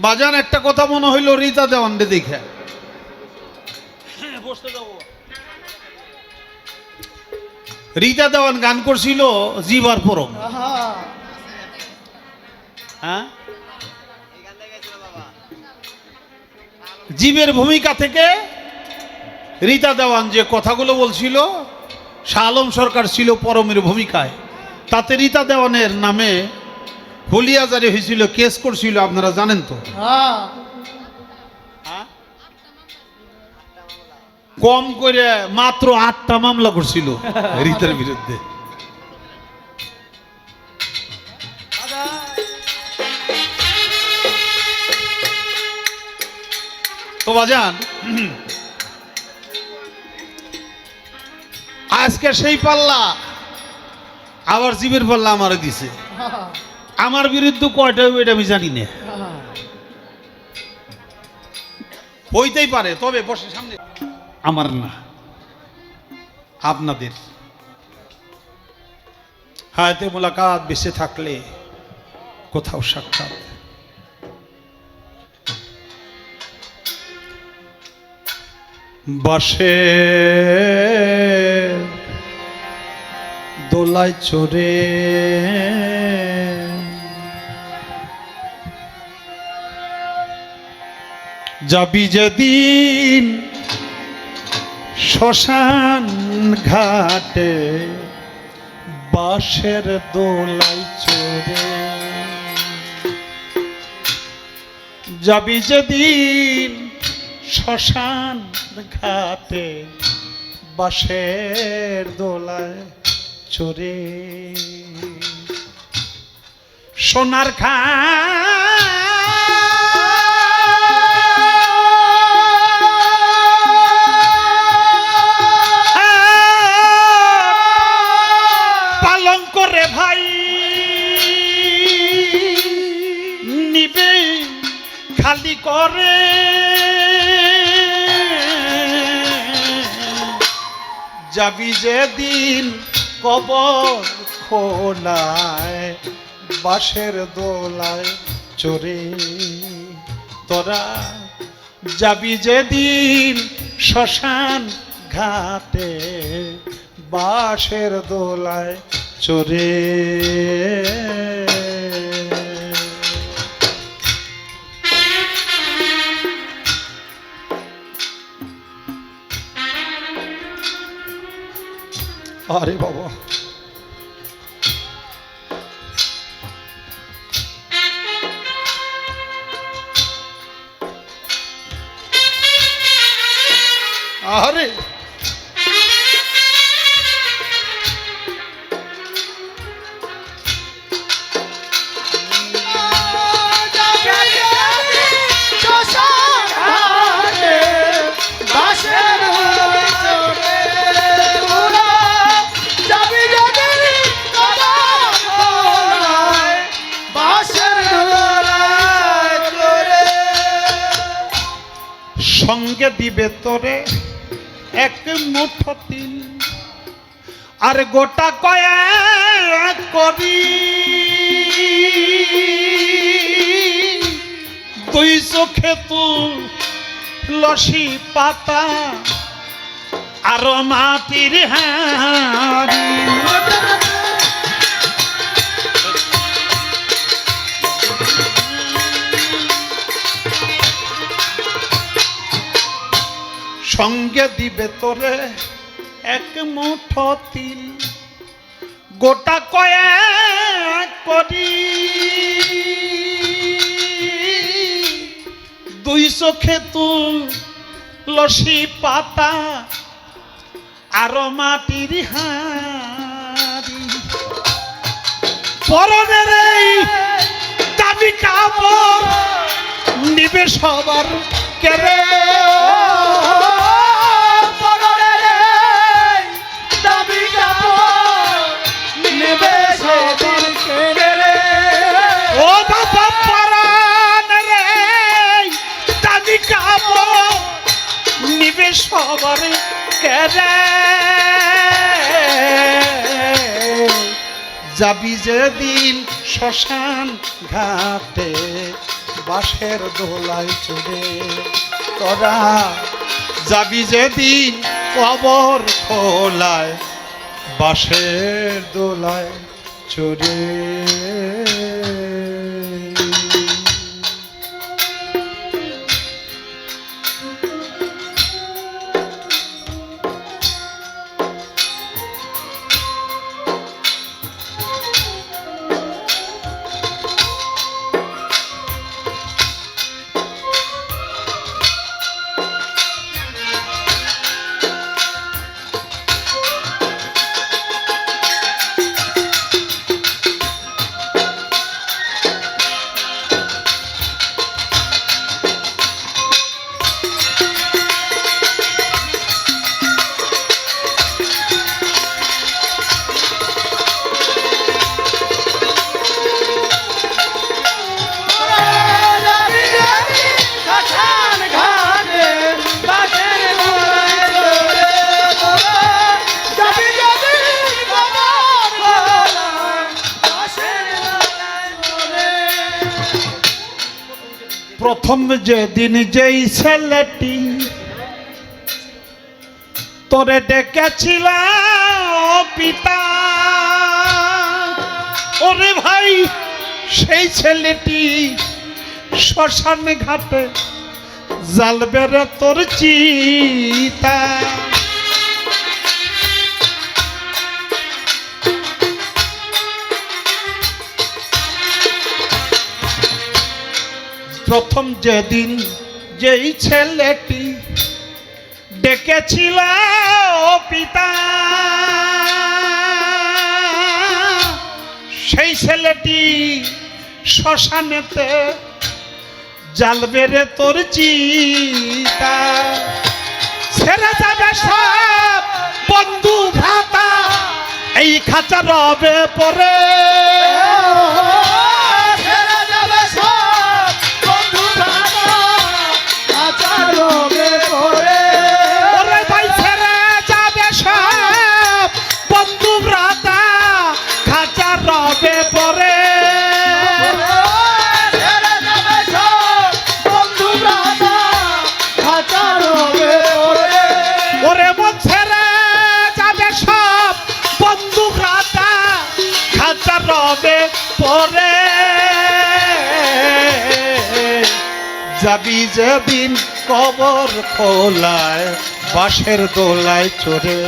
বাজান একটা কথা মনে হইল রীতা দেওয়ানডে দেখে। রীতা দেওয়ান গান করছিল জিবার পরম। হ্যাঁ? জীবের ভূমিকা থেকে রীতা দেওয়ান যে কথাগুলো বলছিল শাহ আলম সরকার ছিল পরমের ভূমিকায়। তাতে রীতা দেওয়ানের নামে হুলিয়াজারি হয়েছিল কেস করছিল আপনারা জানেন তো? হ্যাঁ। কম করে মাত্র আটটা মামলা করছিল রীতার বিরুদ্ধে। তো বাজান আজকে সেই পাল্লা আবার জীবের পাল্লা আমারে দিছে। আহা, আমার বিরুদ্ধে কয়টা হইবে এটা আমি জানি না। হইতেই পারে, তবে বসে সামনে। আমার না, আপনাদের। হায়াতে মোলাকাত বেঁচে থাকলে কোথাও সাক্ষাৎ। বাসে দোলায় চড়ে যাবি যেদিন শ্মশান ঘাটে, বাঁশের দোলাই চড়ে। যাবি যেদিন শ্মশান ঘাটে, বাঁশের দোলায় চড়ে। সোনার খা করে। যাবি যেদিন কবর খোলায়, বাঁশের দোলায় চড়ে। তোরা যাবি যেদিন শ্মশান ঘাটে, বাঁশের দোলায় চড়ে। আরে বাবা। সঙ্গে দিবে তোরে এক মুঠো তিল। আর গোটা কয়েক করি দুই চোখে তু লসি পাতা, আর মাটির হাড়ি। সঙ্গে দিবে তোরে এক মুঠো তিল। গোটা কয়েক করি। দুই চোখে তুল লসি পাতা আর মাটির হাড়ি। পরনের এই দাবি কাপড় নিবে সবার কেরে সবার কেরে? যাবি যেদিন শ্মশান ঘাটে, বাঁশের দোলায় চড়ে তোরা। যাবি যেদিন কবর খোলায়, বাঁশের দোলায় চড়ে। প্রথম যেদিন যেই ছেলেটি তোরে ডেকেছিল পিতা। ওরে ভাই, সেই ছেলেটি শ্মশান ঘাটে জাল বেড়ে তোর চিতা। প্রথম যেদিন যেই ছেলেটি ডেকেছিল পিতা, সেই ছেলেটি শ্মশানেতে জাল বেড়ে তোর চিতা। ছেড়ে যাবে সব বন্ধু ভাতা, এই খাঁচা রবে পরে। পরে যাবি যেদিন কবর খোলায়, বাঁশের দোলায় চড়ে।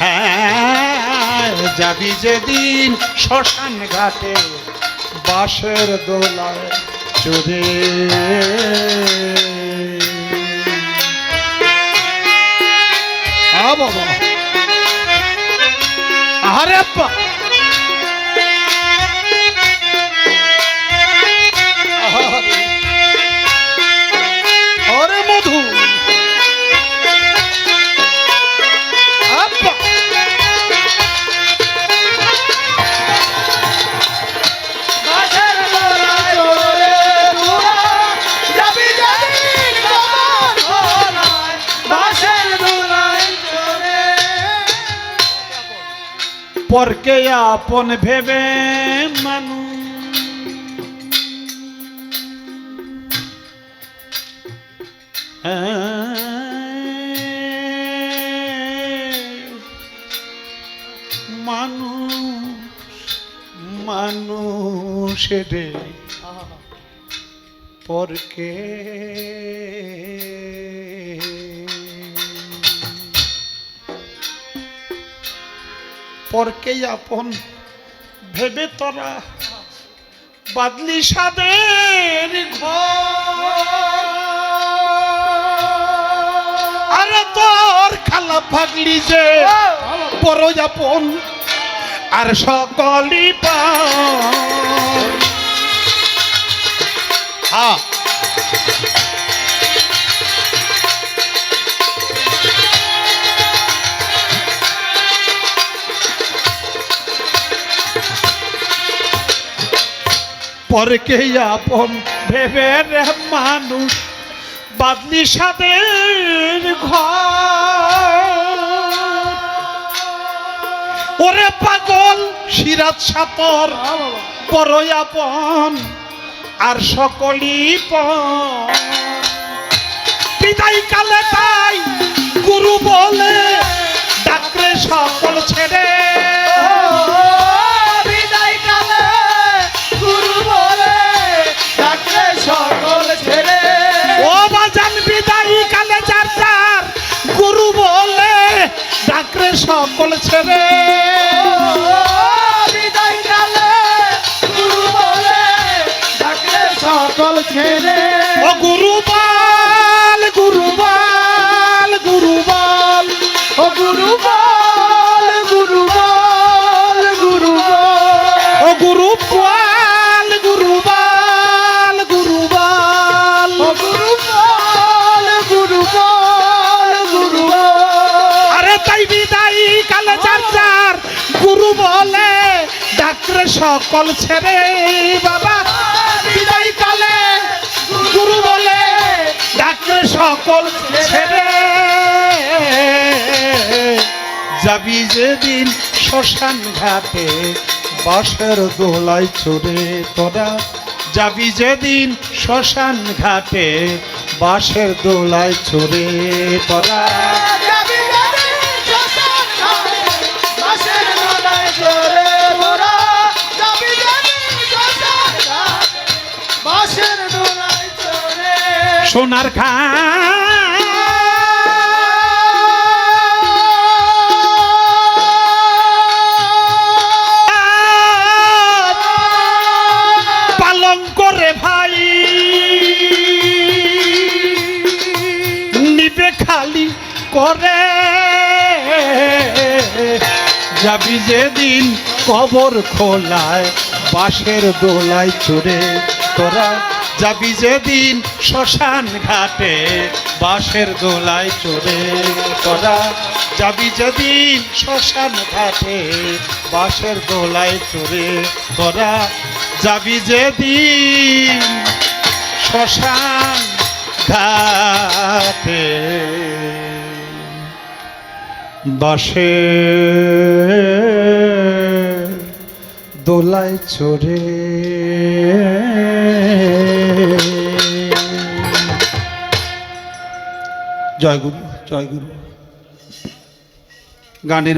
হ্যাঁ যাবি যেদিন শ্মশান ঘাটে, বাঁশের দোলায় চড়ে। বাবা আরে আপ্পা পরকে আপন ভেবে মানু মানুষ মানুষের পরকে পরকে আপন ভেবে তোরা বাদলি সাদের আরে তোর খালা ভাগলি যে বড় আপন আর সকলি পান হ্যাঁ। পরকে আপন ভেবে রে মানুষ? বাদলি সাদের ঘর। ওরে পাগল, সিরাজ সাতর বড় আপন, আর সকলই পর। বিদায় কালে তাই গুরু বলে, ডাকরে সকল ছেড়ে সকল ছেড়ে ডাকরে সকল ছেড়ে বাবা। বিদায় কালে গুরু বলে ডাকরে সকল ছেড়ে। যাবি যেদিন শ্মশান ঘাটে বাসের দোলায় চড়ে তোরা। যাবি যেদিন শ্মশান ঘাটে বাসের দোলায় চড়ে তোরা। সোনার খা পালন করে ভাই। নিবে খালি করে। যাবি যেদিন কবর খোলায়, বাঁশের দোলায় চড়ে তোরা যাবি যেদিন শ্মশান ঘাটে, বাঁশের দোলায় চড়ে তোরা যাবি যেদিন শ্মশান ঘাটে, বাঁশের দোলায় চড়ে তোরা যাবি যেদিন শ্মশান ঘাটে বাসে দোলায় চড়ে জয় গুরু জয় গুরু গানের